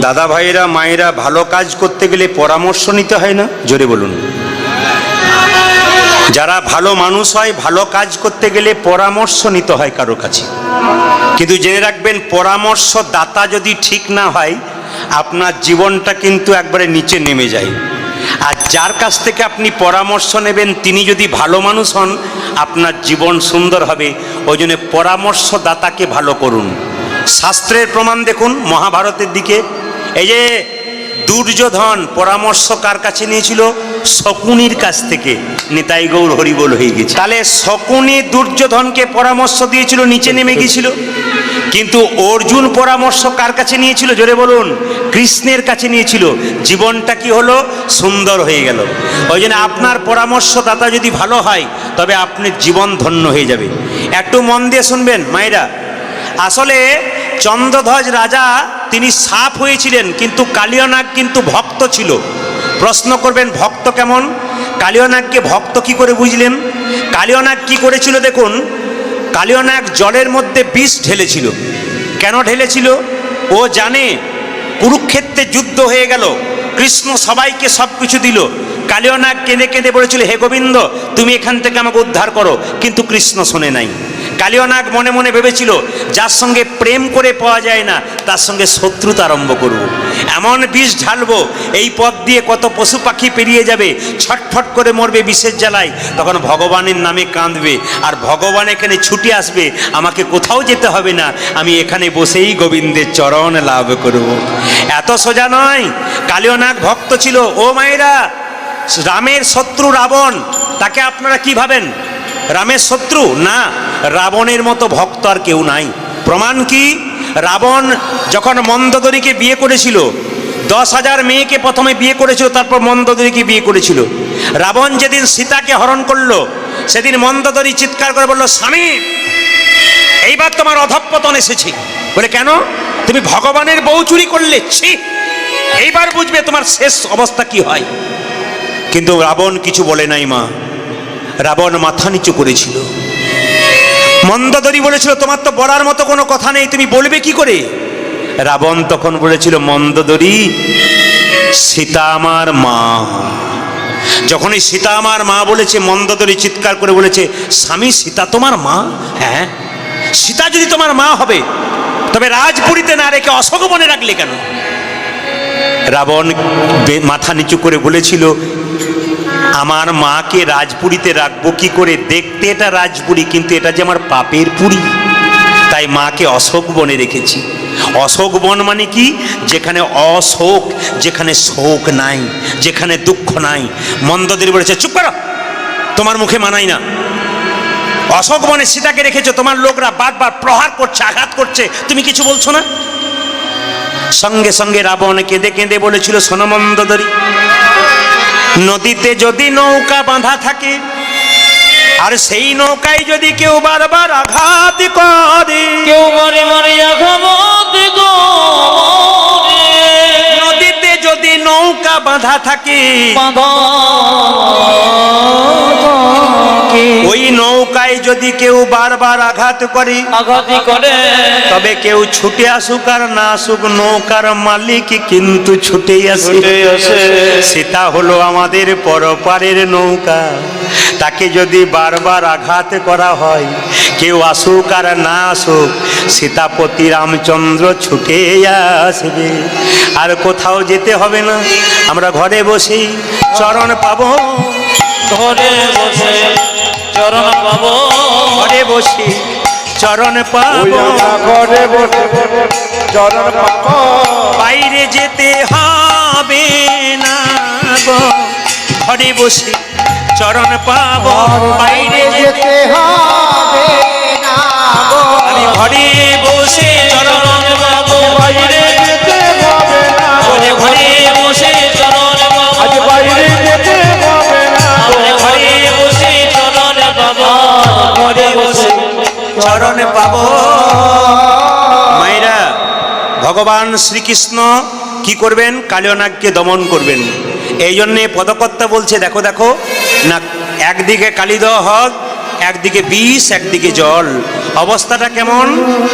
দাদা ভাইরা মায়েরা ভালো কাজ করতে গেলে পরামর্শ নিতে হয় না? জোরে বলুন। যারা ভালো মানুষ হয়, ভালো কাজ করতে গেলে পরামর্শ নিতে হয় কারও কাছে। কিন্তু জেনে রাখবেন পরামর্শ দাতা যদি ঠিক না হয়, আপনার জীবনটা কিন্তু একবারে নিচে নেমে যায়। আর যার কাছ থেকে আপনি পরামর্শ নেবেন, তিনি যদি ভালো মানুষ হন, আপনার জীবন সুন্দর হবে। ওই জন্য পরামর্শদাতাকে ভালো করুন। শাস্ত্রের প্রমাণ দেখুন, মহাভারতের দিকে। এই যে দুর্যোধন পরামর্শ কার কাছে নিয়েছিল? শকুনির কাছ থেকে। নিতাই গৌর হরিবোল হয়ে গেছে। তাহলে শকুনি দুর্যোধনকে পরামর্শ দিয়েছিল নিচে নেমে গিয়েছিল কিন্তু অর্জুন পরামর্শ কার কাছে নিয়েছিল? জোরে বলুন কৃষ্ণের কাছে নিয়েছিল। জীবনটা কি হলো? সুন্দর হয়ে গেল। ওই জন্য আপনার পরামর্শদাতা যদি ভালো হয় তবে আপনার জীবন ধন্য হয়ে যাবে। একটু মন দিয়ে শুনবেন মায়েরা। আসলে চন্দ্রধ্বজ রাজা তিনি সাপ হয়েছিলেন, কিন্তু কালিয়নাগ কিন্তু ভক্ত ছিল। প্রশ্ন করবেন, ভক্ত কেমন? কালিয়নাগকে ভক্ত কি করে বুঝলেন? কালিয়নাগ কি করেছিল দেখুন, কালিয়নাগ জলের মধ্যে বিষ ঢেলেছিল। কেন ঢেলেছিল? ও জানে, কুরুক্ষেত্রে যুদ্ধ হয়ে গেল, কৃষ্ণ সবাইকে সব কিছু দিল। কালিয়নাগ কেঁদে কেঁদে বলেছিল, হে গোবিন্দ, তুমি এখান থেকে আমাকে উদ্ধার করো। কিন্তু কৃষ্ণ শোনে নাই। কালিয়নাগ মনে মনে ভেবেছিল, যার সঙ্গে প্রেম করে পাওয়া যায় না, তার সঙ্গে শত্রুতা আরম্ভ করব। এমন বিষ ঢালবো, এই পথ দিয়ে কত পশু পাখি পেরিয়ে যাবে, ছটফট করে মরবে বিষের জ্বালায় তখন ভগবানের নামে কাঁদবে, আর ভগবান এখানে ছুটে আসবে, আমাকে কোথাও যেতে হবে না, আমি এখানে বসেই গোবিন্দের চরণ লাভ করব। এত সোজা নয়, কালিয়নাগ ভক্ত ছিল, ও মায়েরা, রামের শত্রু রাবণ, তাকে আপনারা কি ভাবেন রামের শত্রু না রাবণের মতো ভক্ত আর কেউ নাই। প্রমাণ কি? রাবণ যখন মন্দদরীকে বিয়ে করেছিল, দশ হাজার মেয়েকে প্রথমে বিয়ে করেছিল, তারপর মন্দদরীকে বিয়ে করেছিল। রাবণ যেদিন সীতাকে হরণ করল, সেদিন মন্দদরী চিৎকার করে বলল, স্বামী, এইবার তোমার অধঃপতন এসেছে। বলে, কেন? তুমি ভগবানের বউ চুরি করলে, ছি! এইবার বুঝবে তোমার শেষ অবস্থা কি হয়। কিন্তু রাবণ কিছু বলে নাই মা। রাবণ মাথা নিচু করেছিল। মন্দদরি বলেছিল, তোমার তো বলার মতো কোনো কথা নেই, তুমি বলবে কি করে? রাবণ তখন বলেছিল, মন্দদরি, সীতা আমার মা। যখন এই সীতা আমার মা বলেছে, মন্দদরি চিৎকার করে বলেছে, স্বামী, সীতা তোমার মা? হ্যাঁ সীতা যদি তোমার মা হবে, তবে রাজপুরীতে না রেখে অশোক বনে রাখলে কেন? রাবণ মাথা নিচু করে বলেছিল আমার মাকে রাজপুরীতে রাখব, কি করে? দেখতে এটা রাজপুরী, কিন্তু এটা যে আমার পাপের পুরী। তাই মাকে অশোক বনে রেখেছি। অশোক বন মানে কি? যেখানে অশোক, যেখানে শোক নাই, যেখানে দুঃখ নাই। মন্দদের বলেছে, চুপ করো, তোমার মুখে মানাই না। অশোক বনে সীতাকে রেখেছো, তোমার লোকরা বারবার প্রহার করছে, আঘাত করছে। তুমি কিছু বলছো না? সঙ্গে সঙ্গে রাবণ কেঁদে কেঁদে বলেছিল সোনমন্দদরি নদীতে যদি নৌকা বাঁধা থাকে, আর সেই নৌকায় যদি কেউ বারবার আঘাত করে, কেউ মরে মরে আঘাত করে বাঁধা থাকে। ওই নৌকায় যদি কেউ বারবার আঘাত করে আঘাতি করে। তবে কেউ ছুটে আসুক আর না আসুক নৌকার মালিক কিন্তু ছুটেই আসে। ছুটে আসে। সেটা হলো আমাদের পরপারের নৌকা। তাকে যদি বারবার আঘাত করা হয় কেউ আসুক আর না আসুক সীতাপতি রামচন্দ্র ছুটে আসবে। আর কোথাও যেতে হবে না। আমরা ঘরে বসেই চরণ পাবো। ঘরে বসে চরণ পাবো। ঘরে বসে চরণ পাবো। ঘরে বসে চরণ পাবো। বাইরে যেতে হবে না গো। ঘরে বসে চরণ পাব। বাইরে যেতে যেতে হবে না গো। ঘরে বসে চরণ পাবো। বাইরে যেতে হবে না ঘরে বাইরে যেতে হবে না আমরা ঘরে বসে চরণ পাবো। ঘরে বসে চরণ পাব। মায়েরা ভগবান শ্রীকৃষ্ণ কি করবেন? কালিয়নাগকে দমন করবেন। এই জন্যে পদকর্তা বলছে দেখো দেখো না একদিকে কালী দেওয়া হোক একদিকে বিষ, একদিকে জল। অবস্থাটা কেমন?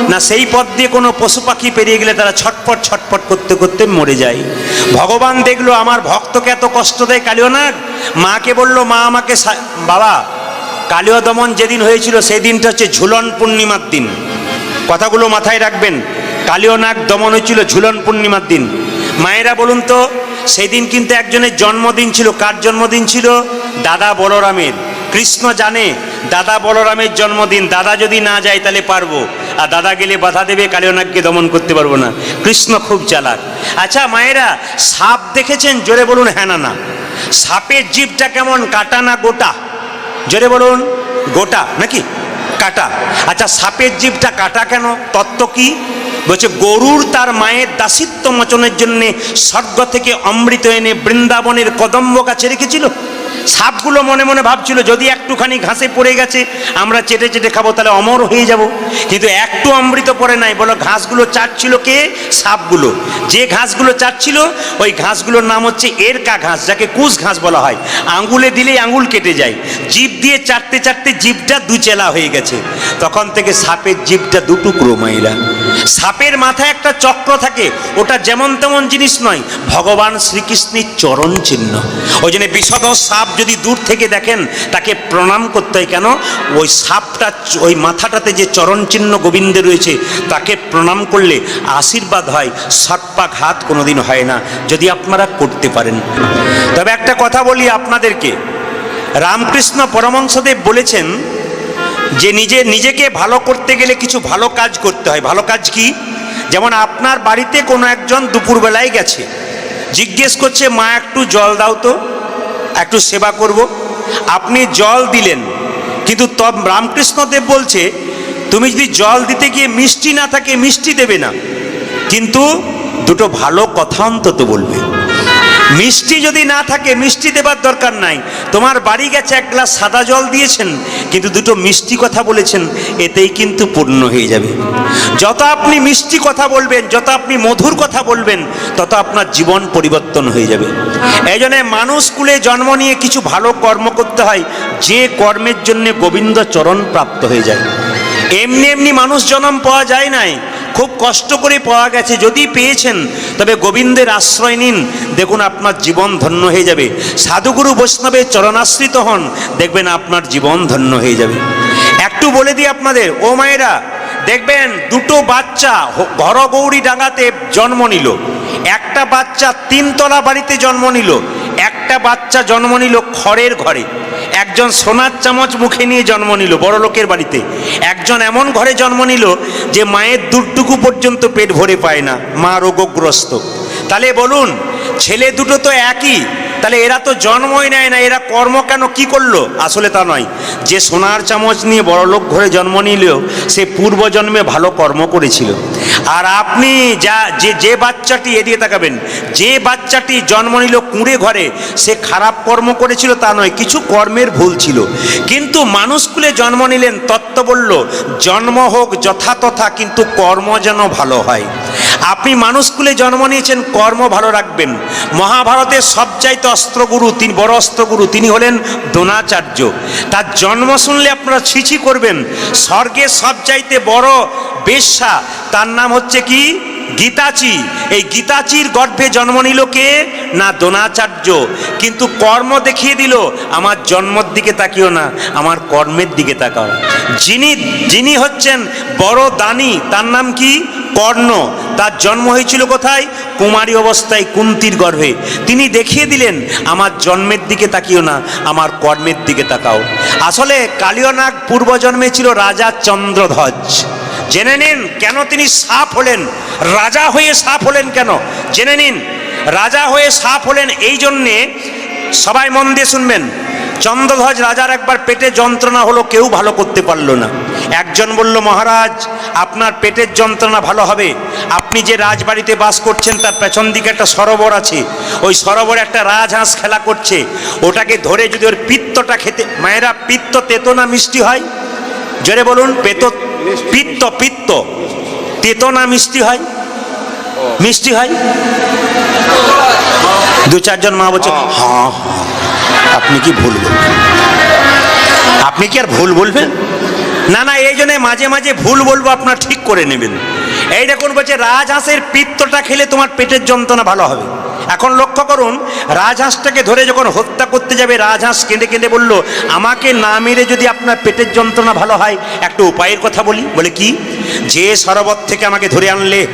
না সেই পথ দিয়ে কোনো পশু পাখি পেরিয়ে গেলে তারা ছটপট ছটপট করতে করতে মরে যায়। ভগবান দেখল, আমার ভক্তকে এত কষ্ট দেয় কালিও না মাকে বলল, মা আমাকে বাবা, কালীয় দমন যেদিন হয়েছিল সেই দিনটা হচ্ছে ঝুলন পূর্ণিমার দিন। কথাগুলো মাথায় রাখবেন। কালীয় নাগ দমন হয়েছিল ঝুলন পূর্ণিমার দিন। মায়েরা বলুন তো সেই দিন কিন্তু একজনের জন্মদিন ছিল। কার জন্মদিন ছিল? দাদা বলরামের। কৃষ্ণ জানে দাদা বলরামের জন্মদিন, দাদা যদি না যায় তাহলে পারব। আর দাদা গেলে বাধা দেবে কালীয় নাগকে দমন করতে পারব না। কৃষ্ণ খুব চালাক। আচ্ছা মায়েরা, সাপ দেখেছেন? জোরে বলুন হ্যাঁ না না। সাপের জীবটা কেমন? কাটা না গোটা? জোরে বলুন, গোটা নাকি? কাটা। আচ্ছা সাপের জীবটা কাটা কেন? তত্ত্ব কি? বলছে, গরুর তার মায়ের দাসিত্ব মোচনের জন্য স্বর্গ থেকে অমৃত এনে বৃন্দাবনের কদম্ব গাছে রেখেছিল। সাপগুলো মনে মনে ভাবছিল, যদি একটুখানি ঘাসে পড়ে গেছে, আমরা চেটে চেটে খাব, তাহলে অমর হয়ে যাব। কিন্তু একটু অমৃত পড়ে নাই, বলো ঘাসগুলো চাটছিল কে? সাপগুলো। যে ঘাসগুলো চাটছিল, ওই ঘাসগুলোর নাম হচ্ছে এরকা ঘাস, যাকে কুশ ঘাস বলা হয়। আঙ্গুলে দিলেই আঙ্গুল কেটে যায়। জিভ দিয়ে চাটতে চাটতে জিভটা দুচেলা হয়ে গেছে। তখন থেকে সাপের জিভটা দুটুকরো মাইরা সাপের মাথায় একটা চক্র থাকে। ওটা যেমন তেমন জিনিস নয়, ভগবান শ্রীকৃষ্ণের চরণ চিহ্ন। ওই জন্য বিষদ সাপ যদি দূর থেকে দেখেন, তাকে প্রণাম করতে হয়। কেন? ওই সাপটা, ওই মাথাটাতে যে চরণ চিহ্ন গোবিন্দের রয়েছে, তাকে প্রণাম করলে আশীর্বাদ হয়। সটপাঘাত কোনোদিন হয় না, যদি আপনারা করতে পারেন। তবে একটা কথা বলি আপনাদেরকে। রামকৃষ্ণ পরমংসদেব বলেছেন যে নিজে নিজেকে ভালো করতে গেলে কিছু ভালো কাজ করতে হয়। ভালো কাজ কি? যেমন আপনার বাড়িতে কোনো একজন দুপুরবেলায় গেছে, জিজ্ঞেস করছে, মা, একটু জল দাও তো, একটু সেবা করব। আপনি জল দিলেন, কিন্তু তব রামকৃষ্ণদেব বলছে, তুমি যদি জল দিতে গিয়ে মিষ্টি না থাকে, মিষ্টি দেবে না। কিন্তু দুটো ভালো কথা অন্তত বলবে। মিষ্টি যদি না থাকে, মিষ্টি দেবার দরকার নাই। তোমার বাড়ি গেছে, এক গ্লাস সাদা জল দিয়েছেন, কিন্তু দুটো মিষ্টি কথা বলেছেন, এতেই কিন্তু পূর্ণ হয়ে যাবে। যত আপনি মিষ্টি কথা বলবেন, যত আপনি মধুর কথা বলবেন, তত আপনার জীবন পরিবর্তন হয়ে যাবে। এই জন্য মানুষ কুলে জন্ম নিয়ে কিছু ভালো কর্ম করতে হয়, যে কর্মের জন্য গোবিন্দ চরণ প্রাপ্ত হয়ে যায়। এমনি এমনি মানুষ জন্ম পাওয়া যায় নাই খুব কষ্ট করে পাওয়া গেছে, যদি পেয়েছেন, তবে গোবিন্দের আশ্রয় নিন। দেখুন, আপনার জীবন ধন্য হয়ে যাবে। সাধুগুরু বৈষ্ণবের চরণাশ্রিত হন, দেখবেন আপনার জীবন ধন্য হয়ে যাবে। একটু বলে দিই আপনাদের, ও মায়েরা, দেখবেন দুটো বাচ্চা ঘরগৌরী ডাঙ্গাতে জন্ম নিল। একটা বাচ্চা তিনতলা বাড়িতে জন্ম নিল, একটা বাচ্চা জন্ম নিল খড়ের ঘরে। একজন সোনার চামচ মুখে নিয়ে জন্ম নিল বড় লোকের বাড়িতে। একজন এমন ঘরে জন্ম নিল যে মায়ের দুটুকু পর্যন্ত পেট ভরে পায় না, মা রোগগ্রস্ত। তাহলে বলুন, ছেলে দুটো তো একই তাহলে এরা তো জন্মই নেয় না, এরা কর্ম কেন কি করল? আসলে তা নয়। যে সোনার চামচ নিয়ে বড় লোক ঘরে জন্ম নিলেও সে পূর্বজন্মে ভালো কর্ম করেছিল। আর আপনি যা, যে যে বাচ্চাটি এদিকে তাকাবেন, যে বাচ্চাটি জন্ম নিল কুঁড়ে ঘরে, সে খারাপ কর্ম করেছিল তা নয়, কিছু কর্মের ভুল ছিল। কিন্তু মানুষকুলে জন্ম নিলেন, তত্ত্ব বলল, জন্ম হোক যথাতথা, কিন্তু কর্ম যেন ভালো হয়। আপনি মানুষকুলে জন্ম নিয়েছেন, কর্ম ভালো রাখবেন। মহাভারতের সবচাইতে অস্ত্রগুরু, তিনি বড় অস্ত্রগুরু, তিনি হলেন দ্রোণাচার্য। তার জন্ম শুনলে আপনারা ছিছি করবেন। স্বর্গের সবচাইতে বড় বেশ্যা, তার নাম হচ্ছে কি? গীতাচি। এই গীতাচির গর্ভে জন্ম নিল কে? না দ্রোণাচার্য। কিন্তু কর্ম দেখিয়ে দিল, আমার জন্মর দিকে তাকিও না, আমার কর্মের দিকে তাকাও। যিনি যিনি হচ্ছেন বড় দানি, তার নাম কি? কর্ণ। তার জন্ম হয়েছিল কোথায়? কুমারী অবস্থায় কুন্তির গর্ভে। তিনি দেখিয়ে দিলেন, আমার জন্মের দিকে তাকিও না, আমার কর্মের দিকে তাকাও। আসলে কালীয়নাগ পূর্বজন্মে ছিল রাজা চন্দ্রধ্বজ। জেনে নিন কেন তিনি সাপ হলেন। রাজা হয়ে সাপ হলেন কেন? জেনে নিন, রাজা হয়ে সাপ হলেন এই জন্যে সবাই মন দিয়ে শুনবেন, চন্দ্রধ্বজ রাজার একবার পেটে যন্ত্রণা হলো কেউ ভালো করতে পারল না। একজন বলল, মহারাজ, আপনার পেটের যন্ত্রণা ভালো হবে। আপনি যে রাজবাড়িতে বাস করছেন, তার পেছন দিকে একটা সরোবর আছে। ওই সরোবরে একটা রাজহাঁস খেলা করছে। ওটাকে ধরে যদি ওর পিত্তটা খেতে, মায়েরা, পিত্ত তেতো না মিষ্টি হয়? জোরে বলুন, পেত পিত্ত পিত্ত। তেতো না মিষ্টি হয়? মিষ্টি হয়? দু চারজন মা বলছে হ্যাঁ। হ্যাঁ আপনি কি ভুল বলবেন? আপনি কি আর ভুল বলবেন? না না এই জন্য মাঝে মাঝে ভুল বলব আপনার ঠিক করে নেবেন। এই দেখুন বলছে রাজহাঁসের পিত্তটা খেলে তোমার পেটের যন্ত্রণা ভালো হবে। এখন লক্ষ্য করুন, রাজহাঁসটাকে ধরে যখন হত্যা করতে যাবে, রাজহাঁস কেঁদে কেঁদে বলল, আমাকে না মেরে যদি আপনার পেটের যন্ত্রণা ভালো হয়, একটা উপায়ের কথা বলি। বলে কি? যে সরোবর থেকে আমাকে ধরে আনলে,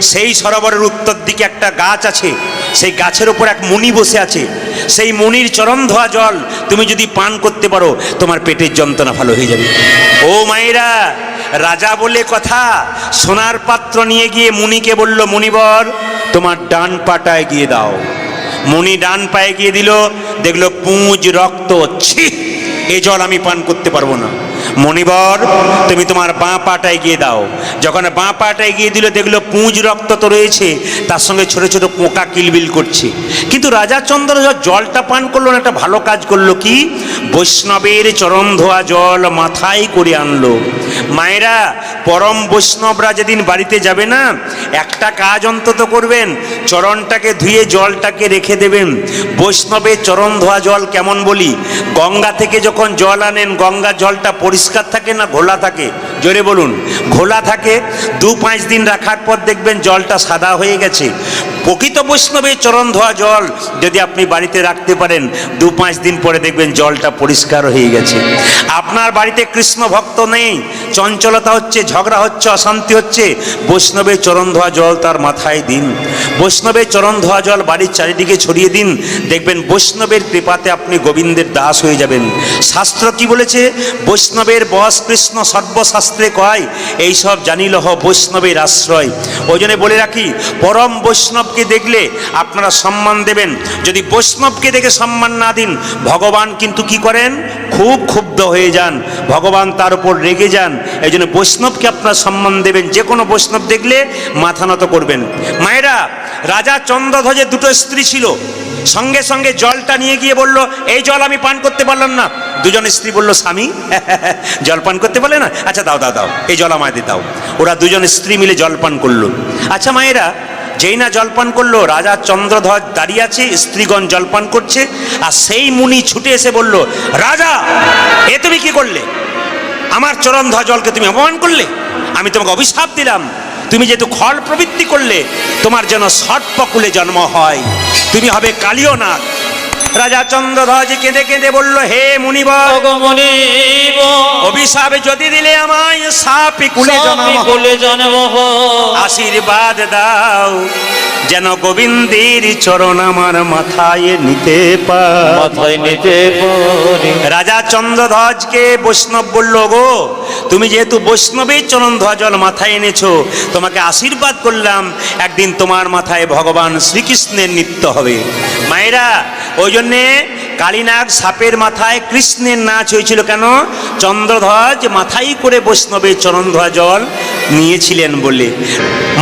সেই সরোবরের উত্তর দিকে একটা গাছ আছে, সেই গাছের উপর এক মুনি বসে আছে। সেই মুনির চরণ ধোয়া জল, তুমি যদি পান করতে পারো, তোমার পেটের যন্ত্রণা ভালো হয়ে যাবে। ও মায়েরা, রাজা বলে কথা, সোনার পাত্র নিয়ে গিয়ে মুনিকে বলল, মুনিবর তোমার ডান পাটায় গিয়ে দাও। মুনি ডান পায়ে গিয়ে দিল, দেখল পুঁজ, রক্ত, ছি, এ জল আমি পান করতে পারব না। মণিবর, তুমি তোমার বাঁ পাটায় গিয়ে দাও। যখন বাঁ পাটায় গিয়ে দিল, দেখল পুঁজ, রক্ত তো রয়েছে, তার সঙ্গে ছোট ছোট পোকা কিলবিল করছে। কিন্তু রাজা চন্দ্র জলটা পান করল না, একটা ভালো কাজ করল কি? বৈষ্ণবের চরণ ধোয়া জল মাথায় করে আনলো। মায়েরা পরম বৈষ্ণবরা যেদিন বাড়িতে যাবে না, একটা কাজ অন্তত করবেন, চরণটাকে ধুয়ে জলটাকে রেখে দেবেন। বৈষ্ণবের চরণ ধোয়া জল কেমন বলি? গঙ্গা থেকে যখন জল আনেন, গঙ্গা জলটা পরিষ্কার থাকে না ঘোলা থাকে? জোরে বলুন। ঘোলা থাকে, দু পাঁচ দিন রাখার পর দেখবেন জলটা সাদা হয়ে গেছে। প্রকৃত বৈষ্ণবের চরণ ধোয়া জল যদি আপনি বাড়িতে রাখতে পারেন, দু পাঁচ দিন পরে দেখবেন জলটা পরিষ্কার হয়ে গেছে। আপনার বাড়িতে কৃষ্ণ ভক্ত নেই, চঞ্চলতা হচ্ছে ঝগড়া হচ্ছে, অশান্তি হচ্ছে। বৈষ্ণবের চরণ ধোয়া জল তার মাথায় দিন। বৈষ্ণবের চরণ ধোয়া জল বাড়ির চারিদিকে ছড়িয়ে দিন। দেখবেন বৈষ্ণবের কৃপাতে আপনি গোবিন্দের দাস হয়ে যাবেন। শাস্ত্র কি বলেছে? বৈষ্ণবের বস কৃষ্ণ সর্বশাস্ত্রে কয়? এইসব জানিলহ বৈষ্ণবের আশ্রয়। ওই জন্য বলে রাখি, পরম বৈষ্ণবকে দেখলে আপনারা সম্মান দেবেন। যদি বৈষ্ণবকে দেখে সম্মান না দিন, ভগবান কিন্তু কি করেন? খুব ক্ষুব্ধ হয়ে যান। ভগবান তার উপর রেগে যান। এই জন্য বৈষ্ণবকে আপনারা সম্মান দেবেন। যে কোনো বৈষ্ণব দেখলে মাথা নত করবেন। মায়েরা, রাজা চন্দ্রধ্বজের দুটো স্ত্রী ছিল। সঙ্গে সঙ্গে জলটা নিয়ে গিয়ে বলল, এই জল আমি পান করতে পারলাম না। দুজন স্ত্রী বলল, স্বামী, জল পান করতে পারলে না? আচ্ছা দাও দাও দাও, এই জল আমাদের দাও। ওরা দুজন স্ত্রী মিলে জল পান করল। আচ্ছা মায়েরা, যেই না জলপান করল, রাজা চন্দ্রধ্বজ দাঁড়িয়ে আছে, স্ত্রীগণ জলপান করছে। আর সেই মুনি ছুটে এসে বলল, রাজা, এ তুমি কি করলে? আমার চরণ ধোয়া জলকে তুমি অপমান করলে আমি তোমাকে অভিশাপ দিলাম। তুমি যেহেতু খল প্রবৃত্তি করলে তোমার যেন সর্পকুলে জন্ম হয়। তুমি হবে কালিও নাগ রাজা চন্দ্রধ্বজ কেঁদে কেঁদে বলল হে অগমনিব অভিশাপ যদি দিলে আমায় সাপি কুলে জন্ম। কুলে জন্ম আশীর্বাদ দাও। যেন গোবিন্দের চরণ আমার মাথায় নিতে মাথায় নিতে রাজা চন্দ্রধ্বজকে বৈষ্ণব বলল গো তুমি যেহেতু বৈষ্ণবের চরণ ধ্বজল মাথায় এনেছো তোমাকে আশীর্বাদ করলাম একদিন তোমার মাথায় ভগবান শ্রীকৃষ্ণের নৃত্য হবে। মায়েরা ওই জন্যে কালীনাগ সাপের মাথায় কৃষ্ণের নাচ হয়েছিল কেন? চন্দ্রধ্বজ মাথায় করে বৈষ্ণবের চরণ জল নিয়েছিলেন বলে।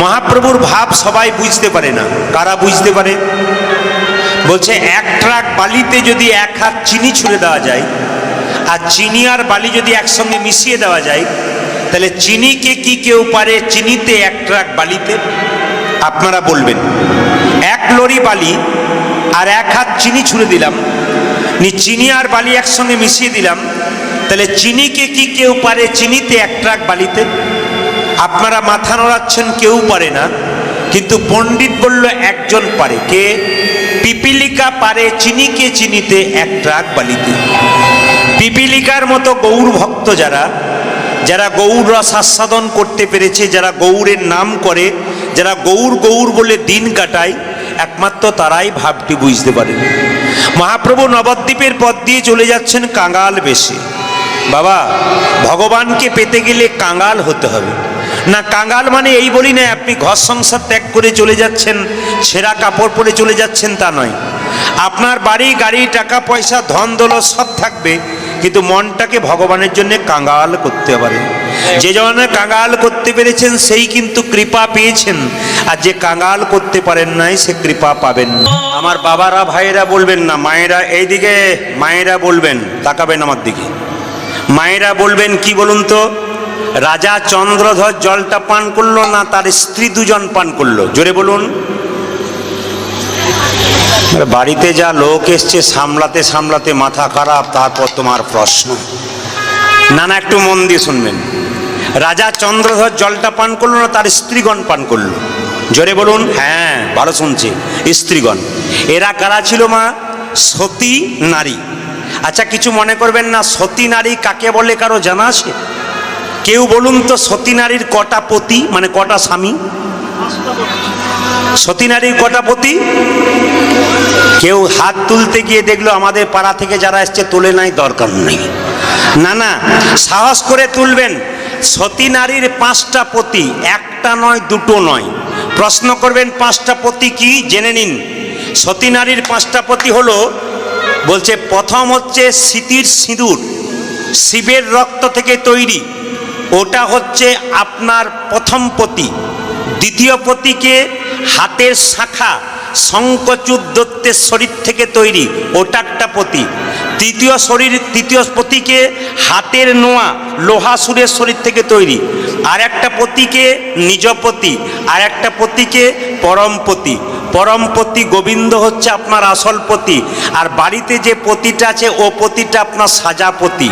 মহাপ্রভুর ভাব সবাই বুঝতে পারে না। কারা বুঝতে পারে? বলছে, এক ট্রাক বালিতে যদি এক হাত চিনি ছুঁড়ে দেওয়া যায় আর চিনি আর বালি যদি একসঙ্গে মিশিয়ে দেওয়া যায়, তাহলে চিনিকে কি কেউ পারে চিনিতে এক ট্রাক বালিতে? আপনারা বলবেন, এক লরি বালি আর এক হাত চিনি ছুঁড়ে দিলাম চিনি আর বালি একসঙ্গে মিশিয়ে দিলাম। তাহলে চিনিকে কি কেউ পারে? চিনিতে এক ট্রাক বালিতে। আপনারা মাথা নড়াচ্ছেন, কেউ পারে না। কিন্তু পণ্ডিত বলল, একজন পারে। কে? পিপিলিকা পারে চিনিকে চিনিতে এক ট্রাক বালিতে। পিপিলিকার মতো গৌর ভক্ত যারা যারা গৌর রস আস্বাদন করতে পেরেছে, যারা গৌরের নাম করে, যারা গৌর গৌর বলে দিন কাটায় একমাত্র তারাই ভাবটি বুঝতে পারে। মহাপ্রভু নবদ্বীপের পথ দিয়ে চলে যাচ্ছেন কাঙাল বেশে। বাবা, ভগবানকে পেতে গেলে কাঙাল হতে হবে। না, কাঙাল মানে এই বলি না, আপনি ঘর সংসার ত্যাগ করে চলে যাচ্ছেন ছেঁড়া কাপড় পরে চলে যাচ্ছেন তা নয়। আপনার বাড়ি, গাড়ি, টাকা, পয়সা, ধন, দৌলত সব থাকবে, কিন্তু মনটাকে ভগবানের জন্য কাঙাল করতে পারে যে জনে কাঙাল করতে পেরেছেন সেই কিন্তু কৃপা পেয়েছেন। আর যে কাঙাল করতে পারেন নাই সে কৃপা পাবেন না। আমার বাবারা ভাইয়েরা বলবেন না মায়েরা এইদিকে মায়েরা বলবেন তাকাবেন আমার দিকে। মায়েরা বলবেন কি বলুন তো? রাজা চন্দ্রধর জলটা পান করল না তার স্ত্রী দুজন পান করল। জোরে বলুন। বাড়িতে যা লোক এসছে সামলাতে সামলাতে মাথা খারাপ তারপর তোমার প্রশ্ন। না না একটু মন দিয়ে শুনবেন। রাজা চন্দ্রধর জলটা পান করল না, তার স্ত্রীগণ পান করল। জোরে বলুন হ্যাঁ ভালো শুনছে, স্ত্রীগণ। এরা কারা ছিল মা? সতী, নারী। আচ্ছা কিছু মনে করবেন না, সতী, নারী কাকে বলে কারও জানা আছে? কেউ বলুন তো, সতী, নারীর কটা পতি মানে কটা স্বামী? সতী নারীর কটা পতি কেউ হাত তুলতে গিয়ে দেখল আমাদের পাড়া থেকে যারা এসছে, তুলে নাই, দরকার নেই। না না, সাহস করে তুলবেন। সতী নারীর পাঁচটা পতি, একটা নয়, দুটো নয়। প্রশ্ন করবেন, পাঁচটা পতি কি? জেনে নিন। সতী নারীর পাঁচটা পতি হলো, বলছে, প্রথম হচ্ছে স্মৃতির সিঁদুর, শিবের রক্ত থেকে তৈরি। ওটা হচ্ছে আপনার প্রথম পতি। দ্বিতীয় পতিকে হাতের শাখা শঙ্কচুর দত্তের শরীর থেকে তৈরি ওটা একটা পতি তৃতীয় শরীর, তৃতীয় পতিকে হাতের নোয়া লোহাসুরের শরীর থেকে তৈরি। আর একটা পতিকে নিজপতি আর একটা পতিকে পরমপতি পরমপতি গোবিন্দ হচ্ছে আপনার আসল পতি আর বাড়িতে যে পতিটা আছে, ও পতিটা আপনার সাজাপতি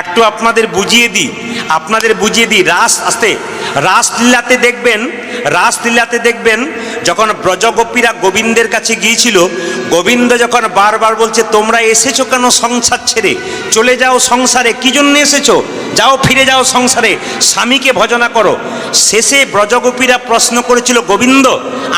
একটু আপনাদের বুঝিয়ে দিই আপনাদের বুঝিয়ে দিই, রাস আসতে রাসলীলাতে দেখবেন রাসলীলাতে দেখবেন, যখন ব্রজগোপীরা গোবিন্দের কাছে গিয়েছিল, গোবিন্দ যখন বারবার বলছে, তোমরা এসেছ কেন সংসার ছেড়ে? চলে যাও সংসারে, কি জন্য এসেছ? যাও ফিরে যাও সংসারে, স্বামীকে ভজনা করো। শেষে ব্রজগোপীরা প্রশ্ন করেছিল, গোবিন্দ,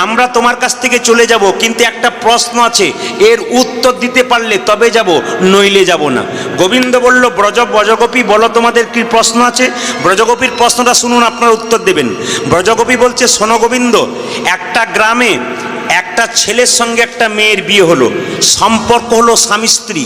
আমরা তোমার কাছ থেকে চলে যাব, কিন্তু একটা প্রশ্ন আছে, এর উত্তর দিতে পারলে তবে যাব, নইলে যাব না। গোবিন্দ বলল, ব্রজ, ব্রজগোপী, বলো তোমাদের কি প্রশ্ন আছে? ব্রজগোপীর প্রশ্নটা শুনুন, আপনার উত্তর দেবেন। ব্রজগোপী বলছে সোনগোবিন্দ একটা গ্রামে একটা ছেলের সঙ্গে একটা মেয়ের বিয়ে হলো। সম্পর্ক হলো স্বামী স্ত্রী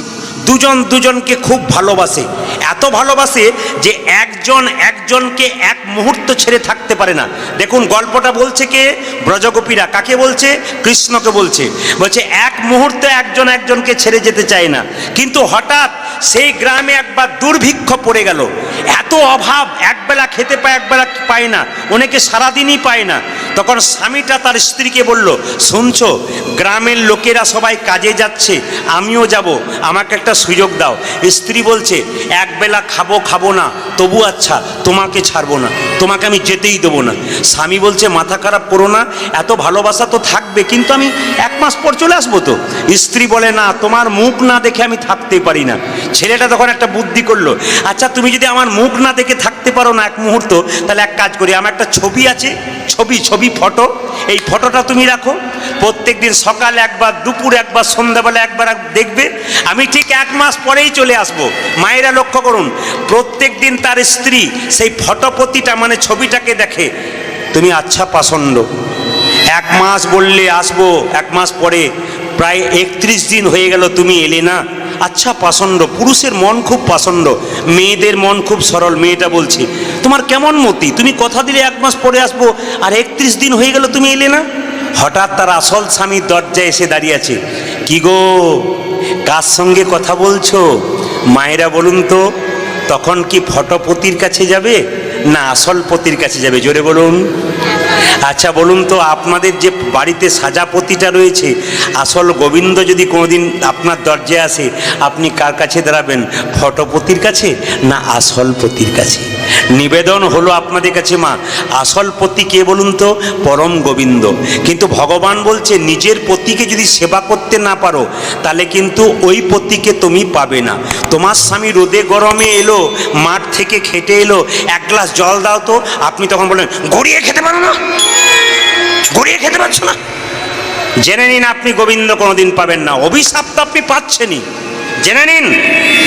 দুজন দুজনকে খুব ভালোবাসে। এত ভালোবাসে যে একজন একজনকে এক মুহূর্ত ছেড়ে থাকতে পারে না। দেখুন, গল্পটা বলছে কে? ব্রজগোপীরা। কাকে বলছে? কৃষ্ণকে বলছে। বলছে, এক মুহূর্তে একজন একজনকে ছেড়ে যেতে চায় না। কিন্তু হঠাৎ সেই গ্রামে একবার দুর্ভিক্ষ পড়ে গেল। এত অভাব, একবেলা খেতে পায়, একবেলা পায় না। অনেকে সারাদিনই পায় না। তখন স্বামীটা তার স্ত্রীকে বলল, শুনছো, গ্রামের লোকেরা সবাই কাজে যাচ্ছে, আমিও যাব। আমাকে একটা সুযোগ দাও। স্ত্রী বলছে একবেলা খাব খাব না, তবু আচ্ছা তোমাকে ছাড়বো না, তোমাকে আমি যেতেই দেবো না। স্বামী বলছে, মাথা খারাপ করো না, এত ভালোবাসা তো থাকবে, কিন্তু আমি এক মাস পর চলে আসব তো। স্ত্রী বলে, না, তোমার মুখ না দেখে আমি থাকতেই পারি না। ছেলেটা তখন একটা বুদ্ধি করল আচ্ছা তুমি যদি আমার মুখ না দেখে থাকতে পারো না এক মুহূর্ত, তাহলে এক কাজ করি, আমার একটা ছবি আছে, ছবি ছবি, ফটো এই ফটোটা তুমি রাখো। প্রত্যেক দিন সকালে একবার, দুপুর একবার, সন্ধ্যাবেলা একবার দেখবে। আমি ঠিক এক মাস পরেই চলে আসব। মায়েরা লক্ষ্য করুন, প্রত্যেক দিন তার স্ত্রী সেই ফটোপতিটা মানে ছবিটাকে দেখে, তুমি আচ্ছা পাসন্দ এক মাস বললে আসব, এক মাস পরে। প্রায় একত্রিশ দিন হয়ে গেল তুমি এলে না? আচ্ছা পছন্দ পুরুষের মন খুব পছন্দ মেয়েদের মন খুব সরল, মেয়েটা বলছে, তোমার কেমন মতি? তুমি কথা দিলে এক মাস পরে আসব, আর একত্রিশ দিন হয়ে গেল তুমি এলে না? হঠাৎ তার আসল স্বামীর দরজায় এসে দাঁড়িয়ে আছে, কি গো, কার সঙ্গে কথা বলছো? মায়েরা বলুন তো, তখন কি ফটোপতির কাছে যাবে না আসল পতির কাছে যাবে? জোরে বলুন। আচ্ছা বলুন তো, আপনাদের যে বাড়িতে সাজাপতিটা রয়েছে, আসল গোবিন্দ যদি কোনোদিন আপনার দরজায় আসে, আপনি কার কাছে দাঁড়াবেন? ফটোপতির কাছে না আসল পতির কাছে? নিবেদন হলো আপনাদের কাছে মা। আসল পতি কে বলুন তো? পরম গোবিন্দ। কিন্তু ভগবান বলছে, নিজের পতিকে যদি সেবা করতে না পারো, তাহলে কিন্তু ওই পতিকে তুমি পাবে না। তোমার স্বামী রোদে গরমে এলো, মাঠ থেকে খেটে এলো, এক গ্লাস জল দাও তো। আপনি তখন বলেন, গড়িয়ে খেতে পারো না? গড়িয়ে খেতে পারছ না? জেনে নিন আপনি গোবিন্দ কোনোদিন পাবেন না। অভিশাপ তো আপনি পাচ্ছেনই। জেনে নিন,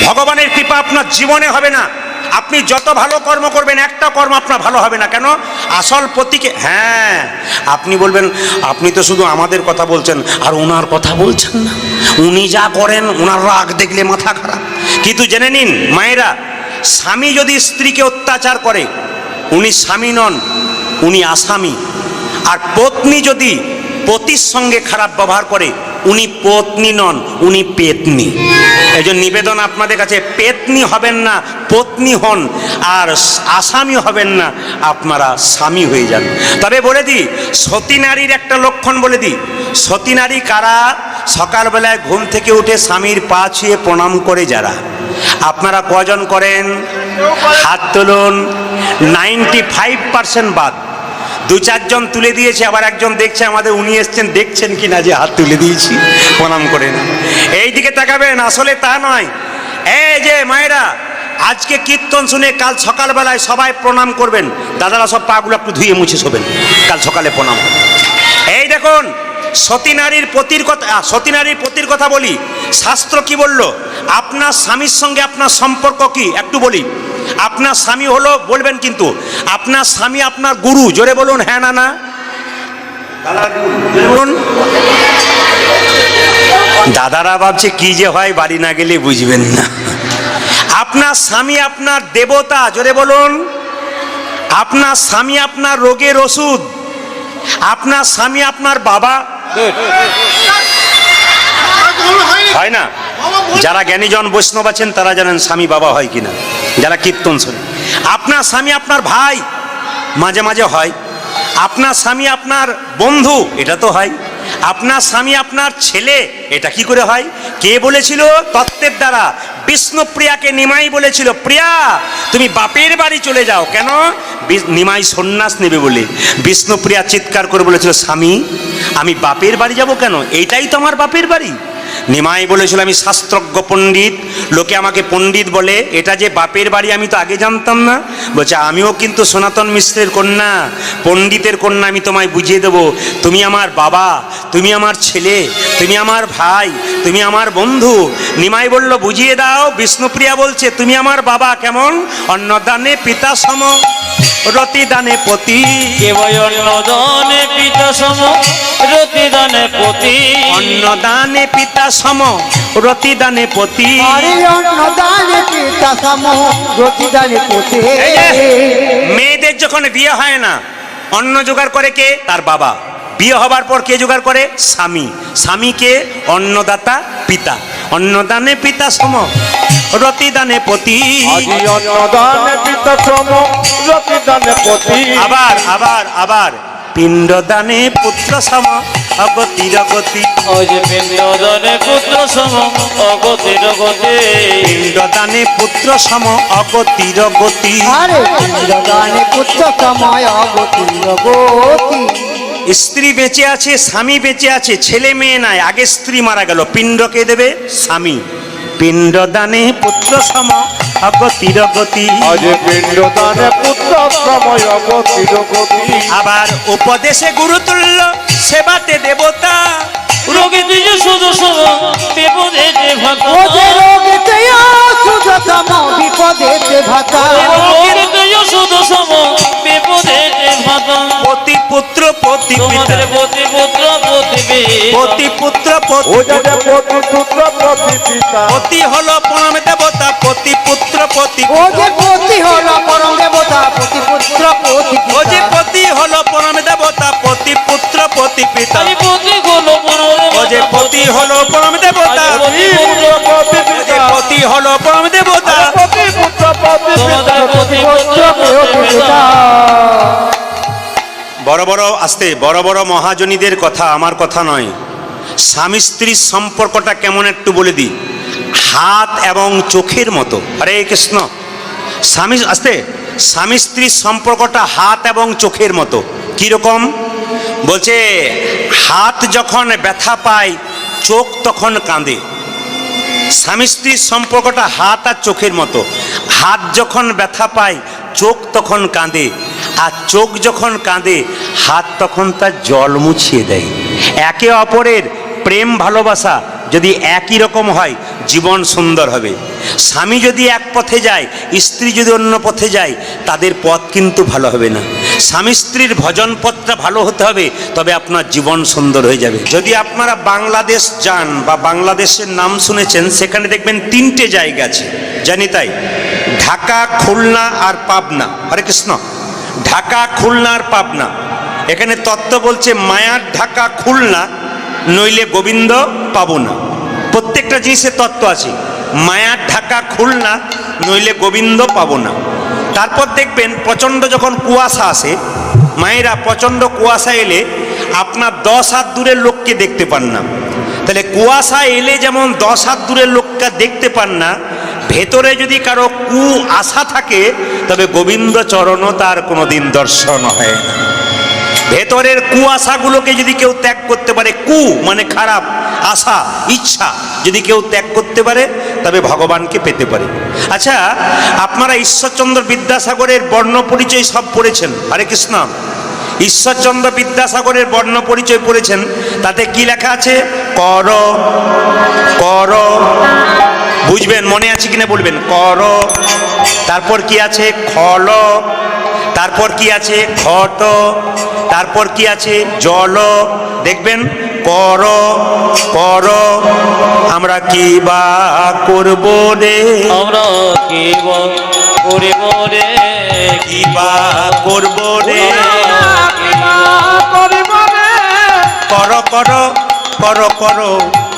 ভগবানের কৃপা আপনার জীবনে হবে না। আপনি যত ভালো কর্ম করবেন, একটা কর্ম আপনার ভালো হবে না কেন? আসল পতিকে হ্যাঁ আপনি বলবেন, আপনি তো শুধু আমাদের কথা বলছেন, আর ওনার কথা বলছেন না। উনি যা করেন, ওনার রাগ দেখলে মাথা খারাপ। কিন্তু জেনে নিন, মায়েরা, স্বামী যদি স্ত্রীকে অত্যাচার করে, উনি স্বামী নন, উনি আসামি। আর পত্নী যদি পতির সঙ্গে খারাপ ব্যবহার করে উনি পত্নী নন, উনি পেতনি। এই নিবেদন আপনাদের কাছে, পেতনি হবেন না, পত্নী হন, আর আসামি হবেন না, আপনারা স্বামী হয়ে যান। তবে বলে দিই, সতী নারীর একটা লক্ষণ বলে দিই, সতী নারী কারা? সকালবেলায় ঘুম থেকে উঠে স্বামীর পা ছুঁয়ে প্রণাম করে যারা। আপনারা কজন করেন? হাত তুলুন, নাইনটি ফাইভ পার্সেন্ট বাদ। দু চারজন তুলে দিয়েছে, আবার একজন দেখছে আমাদের, উনি এসছেন, দেখছেন কি না যে হাত তুলে দিয়েছি, প্রণাম করে না এই দিকে তাকাবেন, আসলে তা নয়। এই যে মায়েরা, আজকে কীর্তন শুনে কাল সকালবেলায় সবাই প্রণাম করবেন। দাদারা সব পাগুলো একটু ধুয়ে মুছে শোবেন। কাল সকালে প্রণাম এই দেখুন, সতী নারীর পতির কথা সতী নারীর পতির কথা বলি। শাস্ত্র কি বলল? আপনার স্বামীর সঙ্গে আপনার সম্পর্ক কি? একটু বলি। আপনার স্বামী হলো বলবেন কিন্তু আপনার স্বামী আপনার গুরু জোরে বলুন হ্যাঁ না না? বলুন। দাদারা ভাবছে কি যে হয় বাড়ি না গেলে বুঝবেন না। আপনার স্বামী আপনার দেবতা জোরে বলুন। আপনার স্বামী আপনার রোগের ওষুধ। আপনার স্বামী আপনার বাবা। হয় না। যারা জ্ঞানীজন বৈষ্ণব আছেন, তারা জানেন স্বামী বাবা হয় কিনা। যারা কীর্তন শোনে। আপনার স্বামী আপনার ভাই মাঝে মাঝে হয়। আপনার স্বামী আপনার বন্ধু, এটা তো হয়। আপনার স্বামী আপনার ছেলে, এটা কি করে হয়? কে বলেছিল? তত্ত্বের দ্বারা। বিষ্ণুপ্রিয়াকে নিমাই বলেছিল, প্রিয়া, তুমি বাপের বাড়ি চলে যাও। কেন? নিমাই সন্ন্যাস নেবে বলে। বিষ্ণুপ্রিয়া চিৎকার করে বলেছিল, স্বামী, আমি বাপের বাড়ি যাব কেন? এইটাই তো আমার বাপের বাড়ি। নিমাই বলেছিল, আমি শাস্ত্রজ্ঞ পণ্ডিত। লোকে আমাকে পণ্ডিত বলে, এটা যে বাপের বাড়ি আমি তো আগে জানতাম না। বলছে, আমিও কিন্তু সনাতন মিশ্রের কন্যা। পণ্ডিতের কন্যা আমি তোমায় বুঝিয়ে দেবো। তুমি আমার বাবা, তুমি আমার ছেলে, তুমি আমার ভাই, তুমি আমার বন্ধু। নিমাই বলল, বুঝিয়ে দাও। বিষ্ণুপ্রিয়া বলছে, তুমি আমার বাবা কেমন? অন্নদানে পিতা সম রতিদানে পতি। কেবল পিতা সম রতিদানে পতি। অন্নদানে পিতা সম রতিদানে পতি। অন্নদানে পিতা সম রতিদানে পোতে। মেয়েদের যখন বিয়ে হয় না অন্ন জোগাড় করে কে? তার বাবা। বিয়ে হবার পর কে জোগাড় করে? স্বামী। স্বামীকে অন্নদাতা পিতা। অন্নদানে পিতা সম রতিদানে পতি। অন্নদানে পিতা সম রতিদানে পতি। আবার আবার আবার। পিণ্ডদানে পুত্র সম অগতির গতি ওই যে পিণ্ডদানে পুত্র সম অগতির গতি পিণ্ডদানে পুত্র সম অগতির গতি আরে। পিণ্ডদানে পুত্র সময় অগতি অগতি। স্ত্রী বেঁচে আছে স্বামী বেঁচে আছে ছেলে মেয়ে নাই আগে স্ত্রী মারা গেল পিণ্ড কে দেবে? স্বামী। পিণ্ডদানে পুত্র সম অগতির গতি আজ পিণ্ডদানে পুত্র সময় অগতির গতি আবার উপদেশে গুরুতুল্য সেবাতে দেবতা। রোগে শুধু সম বিপদে যে ভাতা ওদের রোগেতে সুযতম শুধু সম বিপদে যে ভাতা পতি পুত্র পতি পিতা। তোমাদের পতি পুত্র পতিবে পতি। পুত্র পতি পতি পুত্র। পতি পিতা। পতি হলো পরম দেবতা পতি পুত্র পতি ও যে পতি হলো পরম দেবতা পতি পুত্র পতি। ও যে পতি হলো পরম দেবতা পতি পুত্র পতি। পিতা পতি গুলো ও যে পতি হলো পরম দেবতা। পতি পুত্র পতি পতি হলো আসতে, বড় বড় মহাজনীদের কথা আমার কথা নয়। স্বামী স্ত্রীর সম্পর্কটা কেমন একটু বলে দিই। হাত এবং চোখের মতো। হরে কৃষ্ণ। স্বামী, আসতে, স্বামী স্ত্রীর সম্পর্কটা হাত এবং চোখের মতো। কীরকম? বলছে, হাত যখন ব্যথা পায়, চোখ তখন কাঁদে। স্বামী স্ত্রীর সম্পর্কটা হাত আর চোখের মতো। হাত যখন ব্যথা পায়, চোখ তখন কাঁদে। আর চোখ যখন কাঁদে, হাত তখন তার জল মুছিয়ে দেয়। একে অপরের প্রেম ভালোবাসা যদি একই রকম হয়, জীবন সুন্দর হবে। স্বামী যদি এক পথে যায়, স্ত্রী যদি অন্য পথে যায়, তাদের পথ কিন্তু ভালো হবে না। স্বামী স্ত্রীর ভজন পথটা ভালো হতে হবে, তবে আপনার জীবন সুন্দর হয়ে যাবে। যদি আপনারা বাংলাদেশ যান বা বাংলাদেশের নাম শুনেছেন, সেখানে দেখবেন তিনটে জায়গা আছে। জানি তাই? ঢাকা, খুলনা আর পাবনা। হরে কৃষ্ণ। ঢাকা খুলনার পাবনা। এখানে তত্ত্ব বলছে মায়ার ঢাকা খুলনা, নইলে গোবিন্দ পাবো না। প্রত্যেকটা জিনিসের তত্ত্ব আছে। মায়ার ঢাকা খুলনা, নইলে গোবিন্দ পাবো না। তারপর দেখবেন প্রচণ্ড যখন কুয়াশা আসে, মায়েরা প্রচণ্ড কুয়াশা এলে আপনার দশ হাত দূরের লোককে দেখতে পান না। তাহলে কুয়াশা এলে যেমন দশ হাত দূরের লোককে দেখতে পান না ভেতরে যদি কারও কু আশা থাকে, তবে গোবিন্দ চরণও তার কোনোদিন দর্শন হয় না। ভেতরের কুয়াশাগুলোকে যদি কেউ ত্যাগ করতে পারে, কু মানে খারাপ, আশা, ইচ্ছা, যদি কেউ ত্যাগ করতে পারে, তবে ভগবানকে পেতে পারে। আচ্ছা আপনারা ঈশ্বরচন্দ্র বিদ্যাসাগরের বর্ণ পরিচয় সব পড়েছেন? হরে কৃষ্ণ। ঈশ্বরচন্দ্র বিদ্যাসাগরের বর্ণ পরিচয় পড়েছেন? তাতে কি লেখা আছে? কর কর বুঝবেন মনে আছে কিনা বলবেন? কর। তারপর কি আছে? খল। তারপর কি আছে? ঘট। তারপর কি আছে? জল। দেখবেন? কর। কর। আমরা কি বা করব রে? আমরা কি করিব রে? কি বা করব রে? কর কর। কর কর।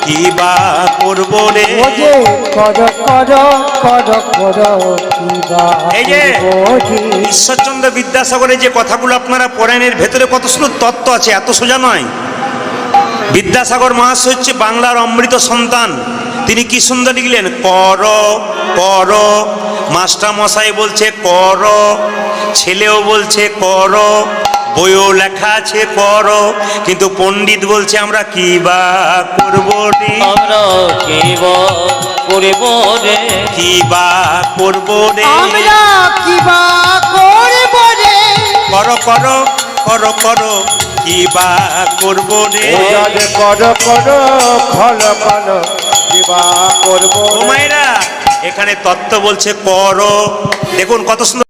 কি বা করব রে? ওজে কর কর কর কর কিবা এই যে ঈশ্বরচন্দ্র বিদ্যাসাগরের যে কথাগুলো আপনারা পড়েন এর ভেতরে কত সুন্দর তত্ত্ব আছে এত সোজা নয়। বিদ্যাসাগর মহাশয় হচ্ছে বাংলার অমৃত সন্তান। তিনি কি সুন্দর লিখলেন? কর কর। মাস্টার মশাই বলছে কর। ছেলেও বলছে কর। বইও লেখা আছে কর কিন্তু পণ্ডিত বলছে আমরা কি বা করব রে? আমরা কি করিব রে? কি বা করব রে? আমরা কিবা করব রে? কর কর কর কর। কি বা করব রে? কর কর খল খল দিবা করব ও মায়েরা এখানে তত্ত্ব বলছে কর দেখুন কত সুন্দর